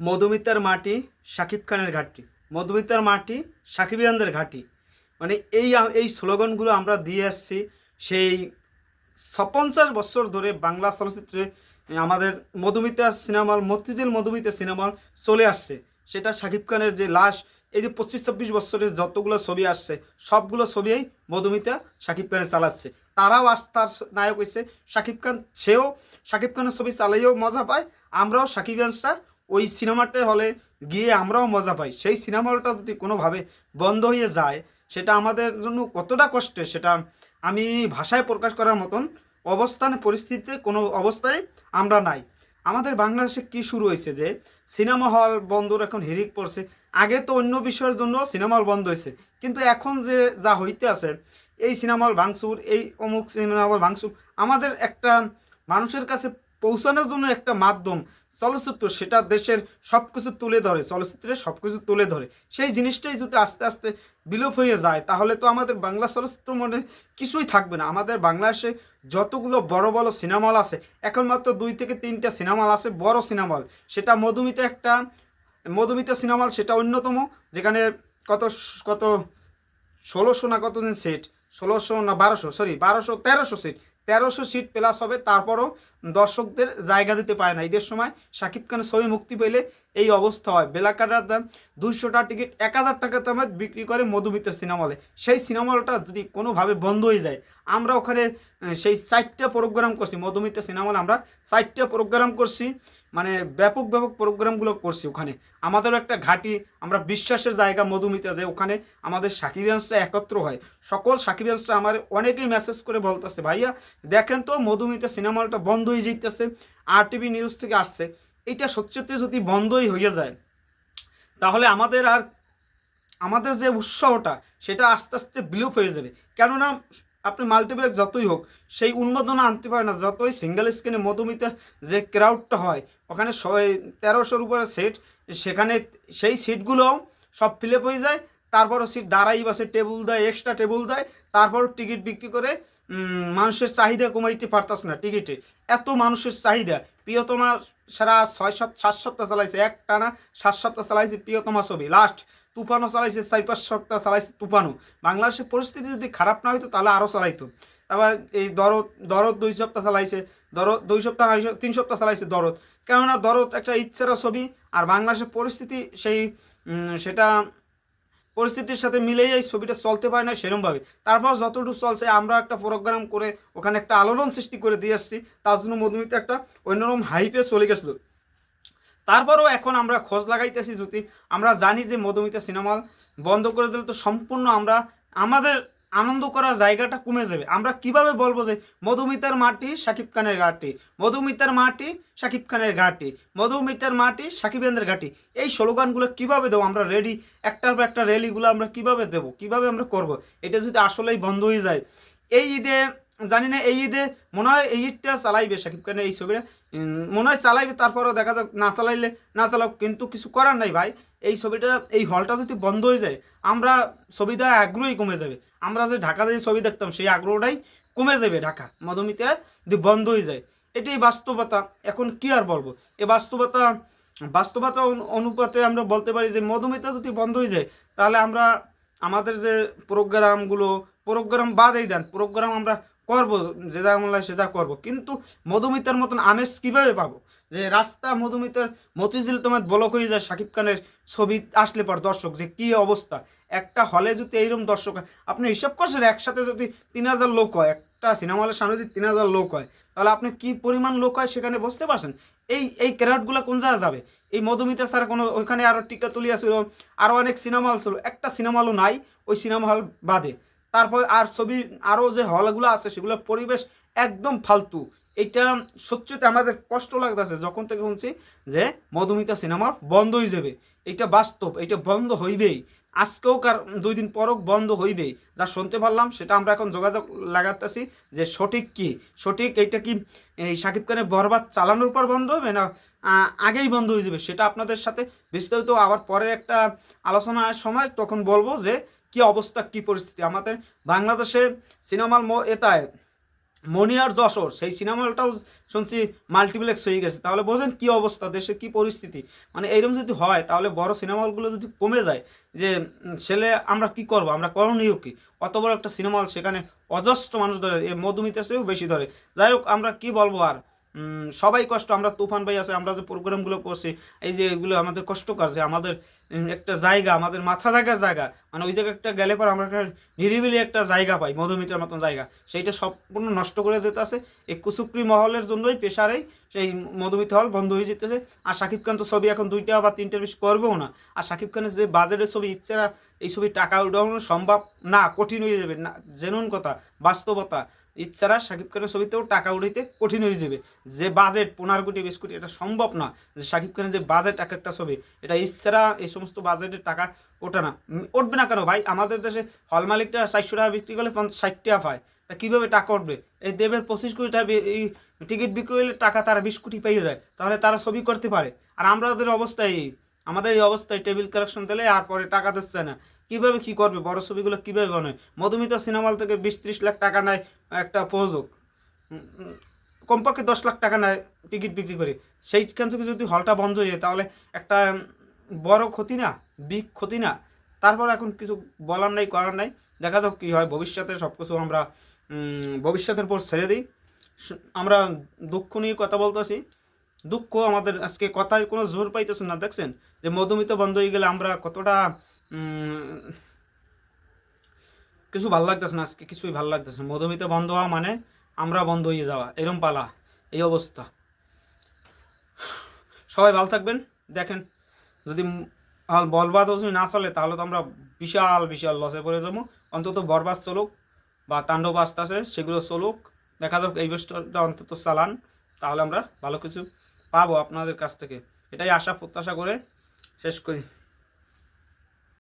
মধুমিতার মাটি শাকিব খানের ঘাটি, মধুমিতার মাটি সাকিবিয়ানদের ঘাটি। মানে এই এই স্লোগানগুলো আমরা দিয়ে আসছি সেই ছপঞ্চাশ বছর ধরে বাংলা চলচ্চিত্রে আমাদের মধুমিতা সিনেমা মতিঝিল মধুমিতা সিনেমা চলে আসছে। সেটা শাকিব খানের যে লাশ, এই যে পঁচিশ চব্বিশ বছরের যতগুলো ছবি আসছে, সবগুলো ছবিই মধুমিতা শাকিব খানের চালাচ্ছে। তারাও আজ তার নায়ক হয়েছে শাকিব খান সেও শাকিব খানের ছবি চালাইও মজা পায়। আমরাও সাকিবিয়ানসরা ওই সিনেমাটা হলে গিয়ে আমরাও মজা পাই। সেই সিনেমা হলটা যদি কোনোভাবে বন্ধ হয়ে যায়, সেটা আমাদের জন্য কতটা কষ্টের, সেটা আমি ভাষায় প্রকাশ করার মতন অবস্থান, পরিস্থিতিতে কোনো অবস্থায় আমরা নাই। আমাদের বাংলাদেশে কি শুরু হয়েছে যে, সিনেমা হল বন্ধর এখন হিরিক পড়ছে। আগে তো অন্য বিষয়ের জন্য সিনেমা হল বন্ধ হয়েছে। কিন্তু এখন যে, যা হইতে আছে, এই সিনেমা হল ভাঙচুর, এই অমুক সিনেমা হল ভাঙচুর, আমাদের একটা মানুষের কাছে পৌঁছানোর জন্য একটা মাধ্যম, চলচ্চিত্র, সেটা দেশের সব কিছু তুলে ধরে চলচ্চিত্রে সব কিছু তুলে ধরে। সেই জিনিসটাই যদি আস্তে আস্তে বিলোপ হয়ে যায়, তাহলে তো আমাদের বাংলা চলচ্চিত্র মনে কিছুই থাকবে না। আমাদের বাংলাদেশে যতগুলো বড় বড় সিনেমা হল আছে এখন মাত্র দুই থেকে তিনটা সিনেমা হল আছে, বড় সিনেমা হল সেটা মধুমিতা একটা, মধুমিতা সিনেমা হল সেটা অন্যতম, যেখানে কত কত, ষোলোশো না কতদিন সেট ষোলোশো না বারোশো সরি বারোশো, তেরোশো সিট তেরোশো সিট প্লাস হবে, তারপরও দর্শকদের জায়গা দিতে পারে না। ঈদের সময় শাকিব খানের ছবি মুক্তি পেলে এই অবস্থা হয়। বেলাকাটার দাম দুইশোটা টিকিট এক হাজার টাকা দামে বিক্রি করে মধুমিতা সিনেমা হলে সেই সিনেমা হলটা যদি কোনোভাবে বন্ধ হয়ে যায়, আমরা ওখানে সেই চারটা প্রোগ্রাম করছি, মধুমিতা সিনেমা হলে আমরা চারটা প্রোগ্রাম করছি মানে ব্যাপক ব্যাপক প্রোগ্রামগুলো করছি ওখানে। আমাদেরও একটা ঘাঁটি, আমরা বিশ্বাসের জায়গা মধুমিতা যে ওখানে আমাদের সাকিবিয়ান্সরা একত্র হয়। সকল সাকিবিয়ান্সরা আমার অনেকেই মেসেজ করে বলতেছে, ভাইয়া দেখেন তো, মধুমিতা সিনেমা হলটা বন্ধ হয়ে যেতেছে আর টিভি নিউজ থেকে আসছে। এটা সত্যি যদি বন্ধই হয়ে যায়, তাহলে আমাদের আর আমাদের যে উৎসাহটা, সেটা আস্তে আস্তে বিলোপ হয়ে যাবে। কেননা, আপনি মাল্টিপ্লেক্স যতই হোক, সেই উন্মাদনা আনতে পারে না। যতই সিঙ্গেল স্ক্রিনে মধুমিতা যে ক্রাউডটা হয়, ওখানে তেরোশোর উপরে সিট সেখানে সেই সিটগুলোও সব ফিল হয়ে যায়। তারপরও সিট দাঁড়াই বাসে টেবিল দেয় এক্সট্রা টেবিল দেয় তারপর টিকিট বিক্রি করে মানুষের চাহিদা কমাইতে পারতাস না টিকিটে। এত মানুষের চাহিদা। প্রিয়তমা সারা ছয় সপ্তাহ সাত সপ্তাহ চালাইছে এক টানা সাত সপ্তাহ চালাইছে প্রিয়তমা ছবি। লাস্ট তুফানও চালাইছে চার পাঁচ সপ্তাহ চালাইছে তুফানও। বাংলাদেশের পরিস্থিতি যদি খারাপ না হইতো তাহলে আরও চালাইতো। তারপর এই দরদ দরদ দুই সপ্তাহ চালাইছে দরদ দুই সপ্তাহ না, তিন সপ্তাহ চালাইছে দরদ। কেননা দরদ একটা ইচ্ছারা ছবি আর বাংলাদেশের পরিস্থিতি সেই সেটা পরিস্থিতির সাথে মিলেই এই ছবিটা চলতে পারে না সেরমভাবে। তারপর যতটুকু চলছে, আমরা একটা প্রোগ্রাম করে ওখানে একটা আলোড়ন সৃষ্টি করে দিয়ে আসছি। তার জন্য মধুমিতা একটা অন্যরকম হাইপে চলে গেছিল। তারপরেও এখন আমরা খোঁজ লাগাইতেছি যদি আমরা জানি যে মধুমিতা সিনেমা বন্ধ করে দিলে তো সম্পূর্ণ আমরা, আমাদের আনন্দ করার জায়গাটা কমে যাবে। আমরা কীভাবে বলব যে মধুমিতার মাটি সাকিব খানের ঘাটি, মধুমিতার মাটি সাকিব খানের ঘাটি, মধুমিতার মাটি সাকিবেন্দ্রের ঘাটি। এই স্লোগানগুলো কীভাবে দেবো? আমরা রেডি একটার পর একটা র্যালিগুলো আমরা কীভাবে দেবো? কীভাবে আমরা করব? এটা যদি আসলেই বন্ধ হয়ে যায়। এই ঈদে জানি না, এই ঈদে মনে হয় এই ঈদটা চালাইবে সাকিব খানের এই ছবিটা। মনে হয় চালাইবে, তারপরেও দেখা যাক, না চালাইলে না চালাক, কিন্তু কিছু করার নাই ভাই। এই ছবিটা, এই হলটা যদি বন্ধ হয়ে যায়, আমরা ছবি দেওয়া আগ্রহই কমে যাবে। আমরা যে ঢাকাতে যে ছবি দেখতাম, সেই আগ্রহটাই কমে যাবে ঢাকা। মধুমিতে, যদি বন্ধ হয়ে যায়, এটাই বাস্তবতা। এখন কি আর বলব? এই বাস্তবতা বাস্তবতা অনুপাতে আমরা বলতে পারি যে, মধুমিতা যদি বন্ধ হয়ে যায়, তাহলে আমরা আমাদের যে প্রোগ্রামগুলো, প্রোগ্রাম বাদেই দেন। প্রোগ্রাম আমরা করব যেটা মনে হয় সেটা করব। কিন্তু মধুমিতার মতন আমেজ কীভাবে পাবো? যে রাস্তা মধুমিতার মতিঝিল তোমার ব্লক হয়ে যায় শাকিব খানের ছবি আসলে পর দর্শক, যে কি অবস্থা? একটা হলে যদি এইরকম দর্শক হয়, আপনি হিসাব করছেন একসাথে যদি তিন হাজার লোক হয়, একটা সিনেমা হলের সামনে যদি তিন হাজার লোক হয়, তাহলে আপনি কি পরিমাণ লোক হয় সেখানে বসতে পারছেন? এই এই ক্যারেটগুলো কোন জায়গায় যাবে? এই মধুমিতা স্যার কোনো, ওইখানে আরও টিকা তুলিয়া ছিল আরও অনেক সিনেমা হল ছিল, একটা সিনেমা হলও নাই, ওই সিনেমা হল বাদে। তারপর আর ছবি আরও যে হলগুলো আছে, সেগুলোর পরিবেশ একদম ফালতু। এটা সত্যিতে আমাদের কষ্ট লাগতেছে, যখন থেকে শুনছি যে মধুমিতা সিনেমা বন্ধ হয়ে যাবে। এটা বাস্তব, এটা বন্ধ হইবেই। আজকেও কার, দুই দিন পরও বন্ধ হইবেই। যা শুনতে পারলাম, সেটা আমরা এখন যোগাযোগ লাগাতেছি যে সঠিক কি? সঠিক এইটা কি, এই সাকিব খানের বরবাদ চালানোর পর বন্ধ হবে, না আগেই বন্ধ হয়ে যাবে? সেটা আপনাদের সাথে বিস্তারিত আবার পরে একটা আলোচনার সময় তখন বলব যে কি অবস্থা, কি পরিস্থিতি? আমাদের বাংলাদেশে সিনেমার এটায় মনি আর যশোর, সেই সিনেমা হলটাও শুনছি মাল্টিপ্লেক্স হয়ে গেছে। তাহলে বোঝেন কি অবস্থা, দেশে কি পরিস্থিতি? মানে এইরকম যদি হয়, তাহলে বড় সিনেমা হলগুলো যদি কমে যায়, যে ছেলে আমরা কি করব? আমরা করণীয় কি? অত বড় একটা সিনেমা হল সেখানে অজস্র মানুষ ধরে, এ মধুমিতা চেয়েও বেশি ধরে। যাই হোক, আমরা কি বলব আর? সবাই কষ্ট, আমরা তুফান ভাই আছে, আমরা যে প্রোগ্রামগুলো করছি, এই যে এগুলো আমাদের কষ্টকর, যে আমাদের একটা জায়গা, আমাদের মাথা থাকার জায়গা মানে ওই জায়গায় একটা গেলে পর আমরা একটা নিরিবিলি একটা জায়গা পাই, মধুমিতার মতন জায়গা। সেইটা সম্পূর্ণ নষ্ট করে দিতে আছে, এই কুচুকরি মহলের জন্যই পেশারেই সেই মধুমিতা হল বন্ধ হয়ে যেতেছে। আর শাকিব খান তো ছবি এখন দুইটা বা তিনটার বেশি করবেও না। আর শাকিব খানের যে বাজেটের ছবি, ইচ্ছেরা এই ছবি টাকা উঠানো সম্ভব না, কঠিন হয়ে যাবে না জেনুন কথা, বাস্তবতা। ইচ্ছারা শাকিব খানের ছবিতেও টাকা উঠাইতে কঠিন হয়ে যাবে। যে বাজেট পনেরো কোটি, বিশ কোটি, এটা সম্ভব না যে শাকিব খানের যে বাজেট এক একটা ছবি, এটা ইচ্ছারা এই সমস্ত বাজেটের টাকা ওঠে না। উঠবে না কেন ভাই? আমাদের দেশে হল মালিকটা চারশো টাকা বিক্রি করলে ষাট টাকা পায়। তা কীভাবে টাকা উঠবে? এই দেবের পঁচিশ কোটি টাকা এই টিকিট বিক্রি করলে টাকা তারা বিশ কোটি পেয়ে যায়। তাহলে তারা ছবি করতে পারে। আর আমাদের অবস্থায় আমাদের এই অবস্থায় টেবিল কালেকশন দিলে আর পরে টাকা দিচ্ছে না। কীভাবে কি করবে? বড় ছবিগুলো কীভাবে বানায়? মধুমিতা সিনেমা হল থেকে বিশ ত্রিশ লাখ টাকা নেয় একটা প্রযোজক। কমপক্ষে দশ লাখ টাকা নেয় টিকিট বিক্রি করে। সেইখান থেকে যদি হলটা বন্ধ হয়ে যায়, তাহলে একটা বড় ক্ষতি না, বিগ ক্ষতি না। তারপর এখন কিছু বলার নাই, করার নাই। দেখা যাক কী হয়। ভবিষ্যতে সব কিছু আমরা ভবিষ্যতের পর ছেড়ে দিই। আমরা দুঃখ নিয়ে কথা বলতেছি। দুঃখ আমাদের আজকে কথায় কোনো জোর পাইতেছে না। দেখছেন? যে মধুমিতা বন্ধ হয়ে গেলে আমরা কতটা কিছু ভালো লাগতেছে না, আজকে কিছুই ভালো লাগতেছে না। মধুমিতা বন্ধ হওয়া মানে আমরা বন্ধ হয়ে যাওয়া, এরম পালা, এই অবস্থা। সবাই ভালো থাকবেন, দেখেন, যদি বরবাদ যদি না চলে, তাহলে তো আমরা বিশাল বিশাল লসে পড়ে যাব। অন্তত বরবাদ চলুক বা তাণ্ডব আস্তে আসে সেগুলো চলুক, দেখা যাক এই বছরটা অন্তত চালান, তাহলে আমরা ভালো কিছু পাবো আপনাদের কাছ থেকে। এটাই আশা, প্রত্যাশা করে শেষ করি।